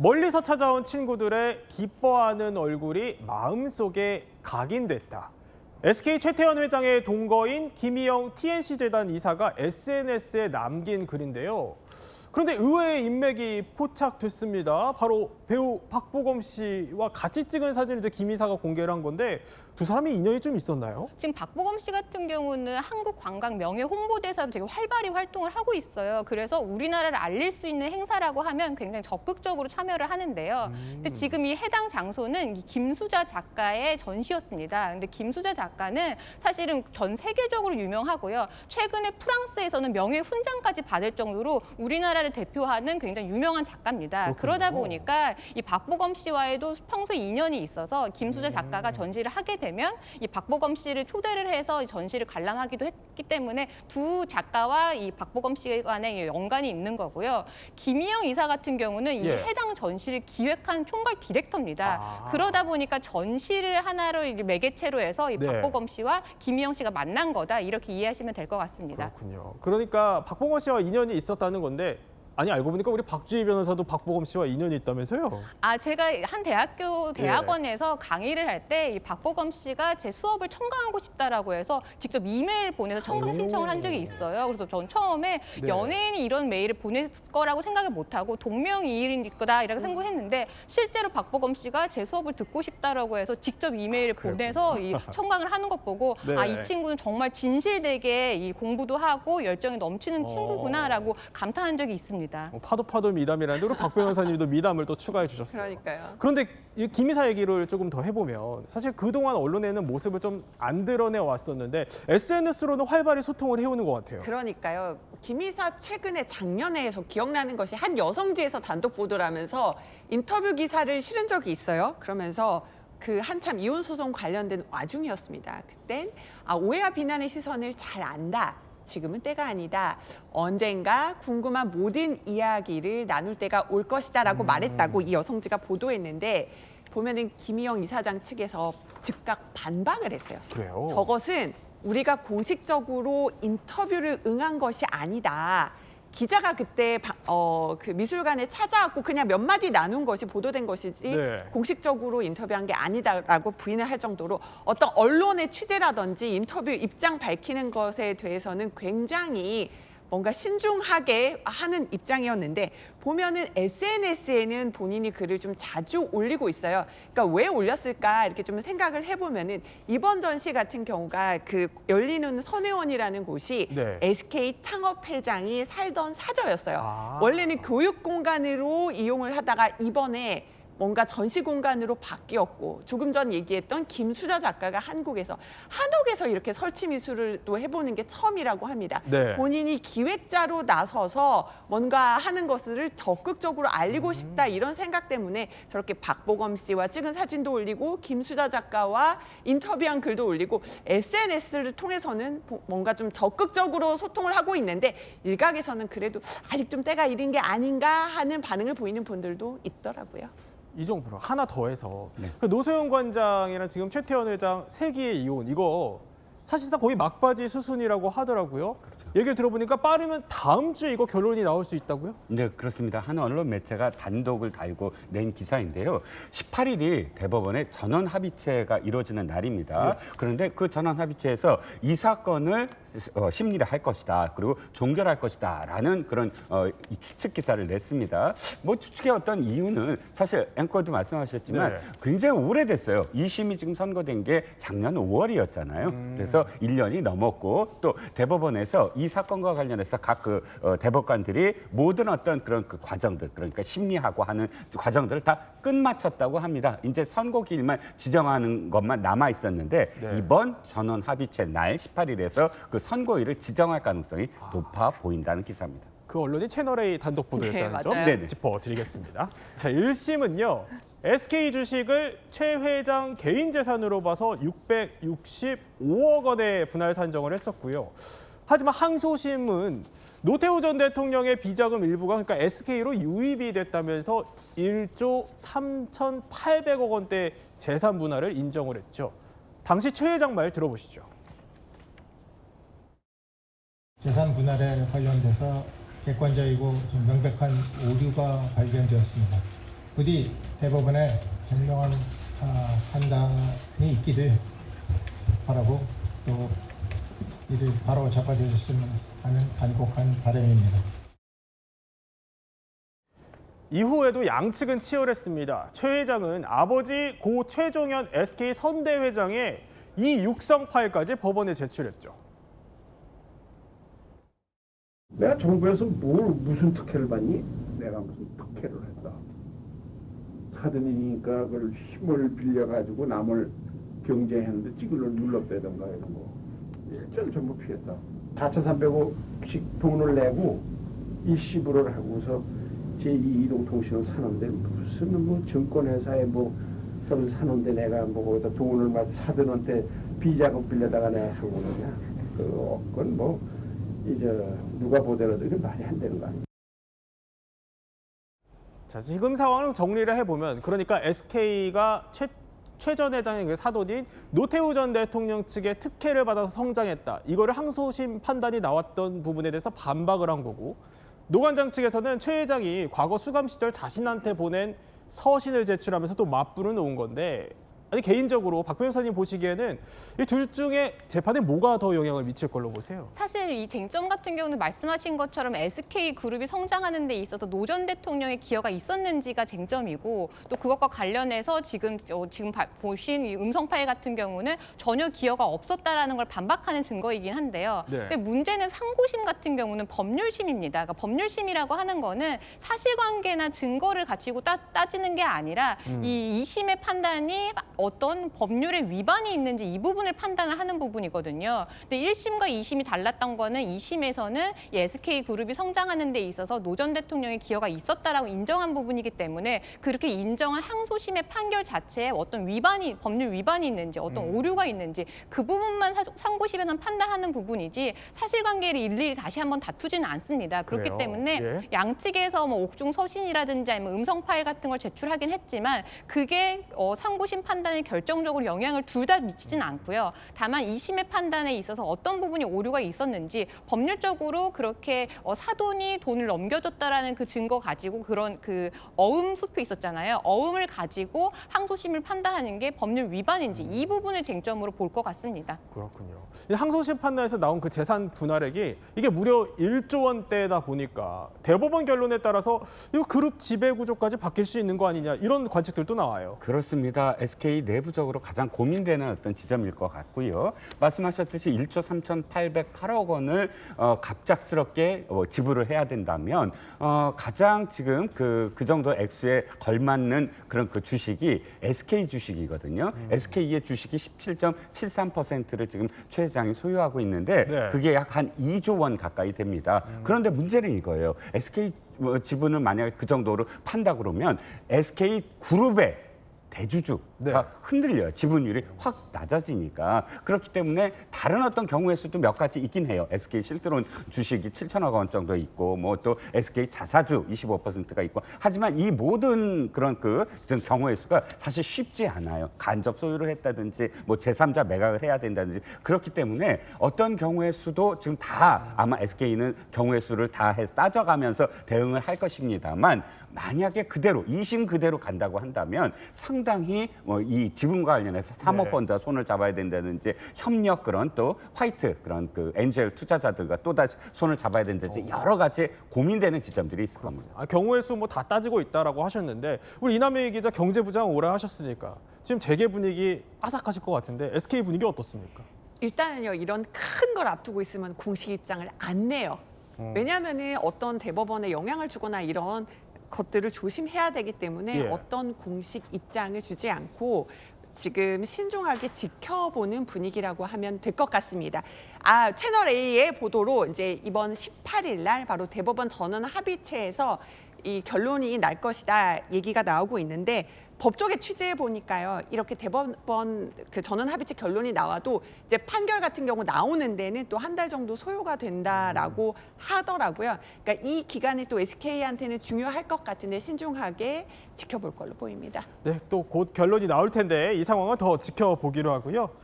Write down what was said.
멀리서 찾아온 친구들의 기뻐하는 얼굴이 마음속에 각인됐다. SK 최태원 회장의 동거인 김희영 TNC재단 이사가 SNS에 남긴 글인데요. 그런데 의외의 인맥이 포착됐습니다. 바로 배우 박보검 씨와 같이 찍은 사진을 이제 김 이사가 공개를 한 건데 두 사람이 인연이 좀 있었나요? 지금 박보검 씨 같은 경우는 한국 관광 명예 홍보대사로 되게 활발히 활동을 하고 있어요. 그래서 우리나라를 알릴 수 있는 행사라고 하면 굉장히 적극적으로 참여를 하는데요. 근데 지금 이 해당 장소는 이 김수자 작가의 전시였습니다. 근데 김수자 작가는 사실은 전 세계적으로 유명하고요. 최근에 프랑스에서는 명예 훈장까지 받을 정도로 우리나라를 대표하는 굉장히 유명한 작가입니다. 그렇군요. 그러다 보니까 이 박보검 씨와에도 평소에 인연이 있어서 김수자 작가가 전시를 하게 되면 이 박보검 씨를 초대를 해서 이 전시를 관람하기도 했기 때문에 두 작가와 이 박보검 씨 간의 연관이 있는 거고요. 김희영 이사 같은 경우는 이 예. 해당 전시를 기획한 총괄 디렉터입니다. 아. 그러다 보니까 전시를 하나로 이제 매개체로 해서 이 네. 박보검 씨와 김희영 씨가 만난 거다 이렇게 이해하시면 될 것 같습니다. 그렇군요. 그러니까 박보검 씨와 인연이 있었다는 건데 아니 알고 보니까 우리 박주희 변호사도 박보검 씨와 인연이 있다면서요? 아 제가 한 대학교 대학원에서 강의를 할 때 이 박보검 씨가 제 수업을 청강하고 싶다라고 해서 직접 이메일 보내서 청강 오. 신청을 한 적이 있어요. 그래서 전 처음에 네. 연예인이 이런 메일을 보낼 거라고 생각을 못 하고 동명이인일 거다 이라고 생각했는데 실제로 박보검 씨가 제 수업을 듣고 싶다라고 해서 직접 이메일을 보내서 이 청강을 하는 것 보고 네. 아 이 친구는 정말 진실되게 이 공부도 하고 열정이 넘치는 어. 친구구나라고 감탄한 적이 있습니다. 뭐 파도 파도 미담이라는데 우리 박 변호사님도 미담을 또 추가해 주셨어요. 그러니까요. 그런데 이 김이사 얘기를 조금 더 해보면 사실 그동안 언론에는 모습을 좀 안 드러내 왔었는데 SNS로는 활발히 소통을 해오는 것 같아요. 그러니까요. 김이사 최근에 작년에서 기억나는 것이 한 여성지에서 단독 보도를 하면서 인터뷰 기사를 실은 적이 있어요. 그러면서 그 한참 이혼 소송 관련된 와중이었습니다. 그땐 아, 오해와 비난의 시선을 잘 안다. 지금은 때가 아니다. 언젠가 궁금한 모든 이야기를 나눌 때가 올 것이다라고 말했다고 이 여성지가 보도했는데 보면은 김희영 이사장 측에서 즉각 반박을 했어요. 그래요. 저것은 우리가 공식적으로 인터뷰를 응한 것이 아니다. 기자가 그때 바- 어, 그 미술관에 찾아왔고 그냥 몇 마디 나눈 것이 보도된 것이지 네. 공식적으로 인터뷰한 게 아니다라고 부인을 할 정도로 어떤 언론의 취재라든지 인터뷰 입장 밝히는 것에 대해서는 굉장히 뭔가 신중하게 하는 입장이었는데 보면은 SNS에는 본인이 글을 좀 자주 올리고 있어요. 그러니까 왜 올렸을까 이렇게 좀 생각을 해보면은 이번 전시 같은 경우가 그 열리는 선회원이라는 곳이 네. SK 창업 회장이 살던 사저였어요. 아. 원래는 교육 공간으로 이용을 하다가 이번에 뭔가 전시 공간으로 바뀌었고 조금 전 얘기했던 김수자 작가가 한국에서 한옥에서 이렇게 설치 미술을 또 해보는 게 처음이라고 합니다. 네. 본인이 기획자로 나서서 뭔가 하는 것을 적극적으로 음. 알리고 싶다 이런 생각 때문에 저렇게 박보검 씨와 찍은 사진도 올리고 김수자 작가와 인터뷰한 글도 올리고 SNS를 통해서는 보- 뭔가 좀 적극적으로 소통을 하고 있는데 일각에서는 그래도 아직 좀 때가 이른 게 아닌가 하는 반응을 보이는 분들도 있더라고요. 이종표로 하나 더해서 네. 그 노소영 관장이랑 지금 최태원 회장 세기의 이혼 이거 사실상 거의 막바지 수순이라고 하더라고요. 얘기를 들어보니까 빠르면 다음 주에 이거 결론이 나올 수 있다고요? 네, 그렇습니다. 한 언론 매체가 단독을 달고 낸 기사인데요. 18일이 대법원의 전원 합의체가 이루어지는 날입니다. 그런데 그 전원 합의체에서 이 사건을 어, 심리를 할 것이다. 그리고 종결할 것이다라는 그런 어, 이 추측 기사를 냈습니다. 뭐 추측의 어떤 이유는 사실 앵커도 말씀하셨지만 네. 굉장히 오래됐어요. 2심이 지금 선고된 게 작년 5월이었잖아요. 그래서 1년이 넘었고 또 대법원에서 이 사건과 관련해서 각 그 대법관들이 모든 어떤 그런 그 과정들 그러니까 심리하고 하는 과정들을 다 끝마쳤다고 합니다. 이제 선고 기일만 지정하는 것만 남아 있었는데 네. 이번 전원 합의체 날 18일에서 그 선고일을 지정할 가능성이 높아 보인다는 기사입니다. 그 언론이 채널A 단독 보도했다는 네, 점 맞아요. 네네. 짚어드리겠습니다. 자, 1심은요. SK 주식을 최 회장 개인 재산으로 봐서 665억 원의 분할 산정을 했었고요. 하지만 항소심은 노태우 전 대통령의 비자금 일부가 그러니까 SK로 유입이 됐다면서 1조 3,800억 원대 재산 분할을 인정을 했죠. 당시 최 회장 말 들어보시죠. 재산 분할에 관련돼서 객관적이고 좀 명백한 오류가 발견되었습니다. 부디 대법원의 현명한 아, 판단이 있기를 바라고 또 이를 바로 잡아주셨으면 하는 간곡한 바람입니다. 이후에도 양측은 치열했습니다. 최 회장은 아버지 고 최종현 SK 선대 회장의 이 육성 파일까지 법원에 제출했죠. 내가 정부에서 뭘 무슨 특혜를 받니? 내가 무슨 특혜를 했다. 하더니니까 그걸 힘을 빌려가지고 남을 경쟁했는데 찌글러 눌러빼던가 이런 거 일절 전부 피했다. 4,300억씩 돈을 내고 일시불을 하고서 제2이동 통신을 사는데 무슨 뭐 증권회사에 뭐 그걸 사는데 내가 뭐 거기다 돈을 막 사들한테 비자금 빌려다가 내가 한 거냐? 그건 뭐 이제 누가 보더라도 이게 말이 안 되는 거 아니야. 자, 지금 상황을 정리를 해보면 그러니까 SK가 최, 최전 회장의 그 사돈인 노태우 전 대통령 측의 특혜를 받아서 성장했다. 이거를 항소심 판단이 나왔던 부분에 대해서 반박을 한 거고 노관장 측에서는 최 회장이 과거 수감 시절 자신한테 보낸 서신을 제출하면서 또 맞불을 놓은 건데 아니 개인적으로 박 변호사님 보시기에는 이 둘 중에 재판에 뭐가 더 영향을 미칠 걸로 보세요? 사실 이 쟁점 같은 경우는 말씀하신 것처럼 SK 그룹이 성장하는 데 있어서 노전 대통령의 기여가 있었는지가 쟁점이고 또 그것과 관련해서 지금 어, 지금 바- 보신 이 음성 파일 같은 경우는 전혀 기여가 없었다라는 걸 반박하는 증거이긴 한데요. 네. 근데 문제는 상고심 같은 경우는 법률심입니다. 그러니까 법률심이라고 하는 거는 사실관계나 증거를 가지고 따, 따지는 게 아니라 이 2심의 판단이 어떤 법률의 위반이 있는지 이 부분을 판단을 하는 부분이거든요. 근데 1심과 2심이 달랐던 거는 2심에서는 이 SK 그룹이 성장하는 데 있어서 노 전 대통령의 기여가 있었다라고 인정한 부분이기 때문에 그렇게 인정한 항소심의 판결 자체에 어떤 위반이 법률 위반이 있는지 어떤 음. 오류가 있는지 그 부분만 사- 상고심에서는 판단하는 부분이지 사실관계를 일일이 다시 한번 다투지는 않습니다. 그렇기 그래요? 때문에 예. 양측에서 뭐 옥중 서신이라든지 아니면 음성 파일 같은 걸 제출하긴 했지만 그게 어, 상고심 판단 에 결정적으로 영향을 둘 다 미치진 않고요. 다만 2심의 판단에 있어서 어떤 부분이 오류가 있었는지 법률적으로 그렇게 어, 사돈이 돈을 넘겨줬다라는 그 증거 가지고 그런 그 어음 수표 있었잖아요. 어음을 가지고 항소심을 판단하는 게 법률 위반인지 이 부분을 쟁점으로 볼 것 같습니다. 그렇군요. 이 항소심 판단에서 나온 그 재산 분할액이 이게 무려 1조 원대다 보니까 대법원 결론에 따라서 이 그룹 지배 구조까지 바뀔 수 있는 거 아니냐 이런 관측들도 나와요. 그렇습니다. SK 내부적으로 가장 고민되는 어떤 지점일 것 같고요. 말씀하셨듯이 1조 3,808억 원을 어, 갑작스럽게 어, 지불을 해야 된다면 어, 가장 지금 그, 그 정도 액수에 걸맞는 그런 그 주식이 SK 주식이거든요. SK의 주식이 17.73%를 지금 최 회장이 소유하고 있는데 네. 그게 약 한 2조 원 가까이 됩니다. 그런데 문제는 이거예요. SK 뭐 지분을 만약에 그 정도로 판다 그러면 SK 그룹의 대주주가 네. 흔들려요. 지분율이 확 낮아지니까. 그렇기 때문에 다른 어떤 경우의 수도 몇 가지 있긴 해요. SK 실드론 주식이 7천억 원 정도 있고 뭐 또 SK 자사주 25%가 있고 하지만 이 모든 그런 그 경우의 수가 사실 쉽지 않아요. 간접 소유를 했다든지 뭐 제3자 매각을 해야 된다든지 그렇기 때문에 어떤 경우의 수도 지금 다 아마 SK는 경우의 수를 다 해서 따져가면서 대응을 할 것입니다만 만약에 그대로 이심 그대로 간다고 한다면 상당히 뭐 이 지분과 관련해서 사모펀드와 손을 잡아야 된다든지 협력 그런 또 화이트 그런 그 엔젤 투자자들과 또 다시 손을 잡아야 된다든지 여러 가지 고민되는 지점들이 있을 겁니다. 아, 경우의 수 뭐 다 따지고 있다라고 하셨는데 우리 이남희 기자 경제부장 오래 하셨으니까 지금 재계 분위기 아삭하실 것 같은데 SK 분위기 어떻습니까? 일단은요 이런 큰 걸 앞두고 있으면 공식 입장을 안 내요. 어. 왜냐하면은 어떤 대법원에 영향을 주거나 이런 것들을 조심해야 되기 때문에 예. 어떤 공식 입장을 주지 않고 지금 신중하게 지켜보는 분위기라고 하면 될 것 같습니다. 아 채널 A의 보도로 이제 이번 18일 날 바로 대법원 전원 합의체에서 이 결론이 날 것이다 얘기가 나오고 있는데 법조계 취재해 보니까요 이렇게 대법원 그 전원 합의체 결론이 나와도 이제 판결 같은 경우 나오는 데는 또 한 달 정도 소요가 된다라고 하더라고요. 그러니까 이 기간이 또 SK한테는 중요할 것 같은데 신중하게 지켜볼 걸로 보입니다. 네, 또 곧 결론이 나올 텐데 이 상황은 더 지켜보기로 하고요.